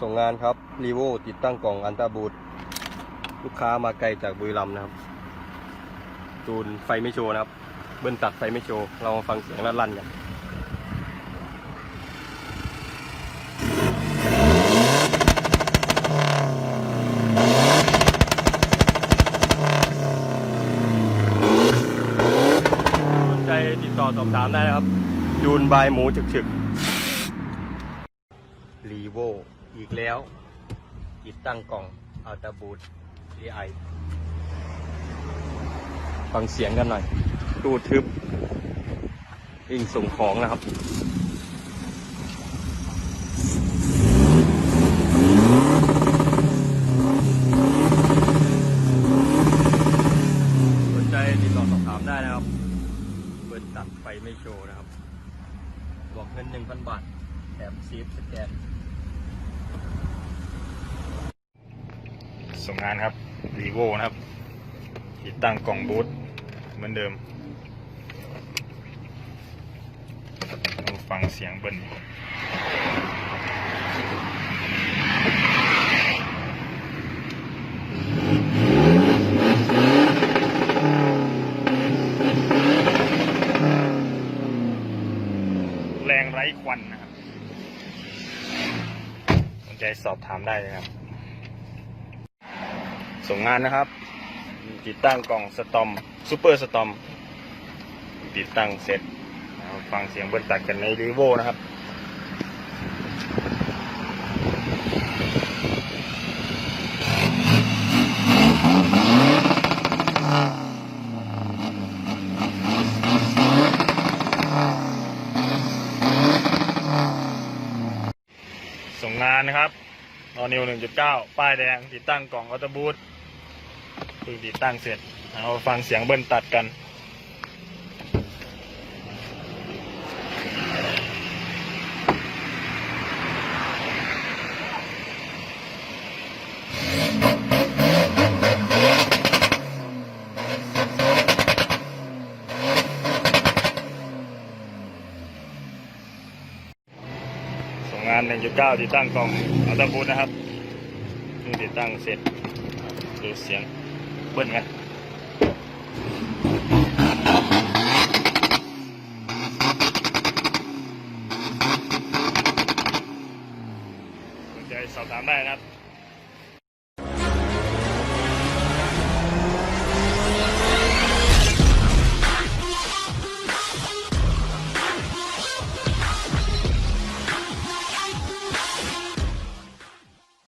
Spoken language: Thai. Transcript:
ส่งงานครับรีโวติดตั้งกล่องอันตาบูทลูกค้ามาไกลจากบุรีรัมย์นะครับจูนไฟไม่โชว์นะครับ เบิ้ลตัดไฟไม่โชว์ เรามาฟังเสียงลั่นๆกันสนใจติดต่อสอบถามได้นะครับจูนบายหมูฉึกๆรีโว อีกแล้วติดตั้งกล่องอัลตาบูท AI ฟังเสียงกันหน่อยตู้ทึบวิ่งส่งของนะครับสนใจติดต่อสอบถามได้นะครับ เปิดตัดไฟไม่โชว์นะครับ บอกเงิน1,000บาทแถมซีฟสแกน ส่งงานครับรีโวนะครับ ติดตั้งกล่องบูทเหมือนเดิมเราฟังเสียงเบิ้ลแรงไร้ควันนะครับสนใจสอบถามได้เลยครับ ส่งงานนะครับ ติดตั้งกล่องสตอมซูเปอร์สตอมติดตั้งเสร็จฟังเสียงเบิ้ลตัดกันในรีโวนะครับส่งงานนะครับนอนิว1.9 ป้ายแดง ติดตั้งกล่องออโตบูท พิ่งติดตั้งเสร็จ เอาฟังเสียงเบิ้ลตัดกันงาน 1.9 ติดตั้งกล่องออโตบูนะครับเพิ่งติดตั้งเสร็จดูเสียง บิ้ลกันสนใจสอบถามได้นะครับ